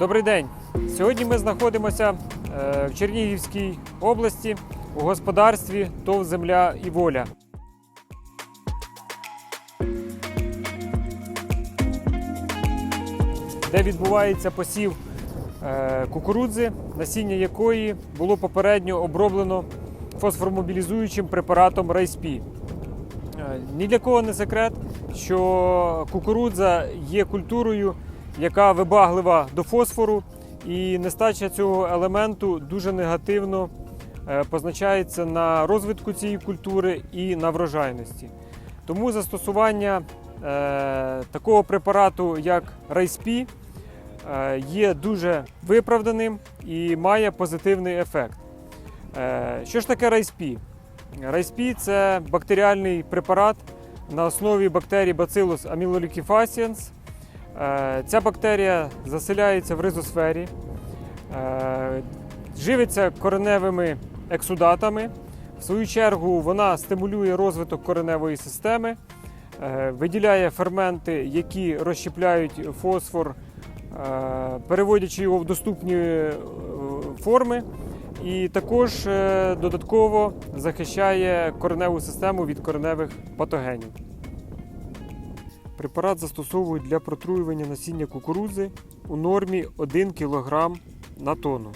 Добрий день. Сьогодні ми знаходимося е, в Чернігівській області у господарстві ТОВ Земля і воля. Де відбувається посів е, кукурудзи, насіння якої було попередньо оброблено фосформобілізуючим препаратом Райспі. Е, Ні для кого не секрет, що кукурудза є культурою, яка вибаглива до фосфору, і нестача цього елементу дуже негативно е, позначається на розвитку цієї культури і на врожайності. Тому застосування е, такого препарату, як Райспі, е, є дуже виправданим і має позитивний ефект. Що ж таке Райспі? Райспі це бактеріальний препарат на основі бактерій Bacillus amyloliquefaciens. Е, Ця бактерія заселяється в ризосфері, е, живиться кореневими ексудатами. В свою чергу вона стимулює розвиток кореневої системи, е, виділяє ферменти, які розщепляють фосфор, переводячи його в доступні форми. І також додатково захищає кореневу систему від кореневих патогенів. Препарат застосовують для протруювання насіння кукурудзи у нормі 1 кг на тонну.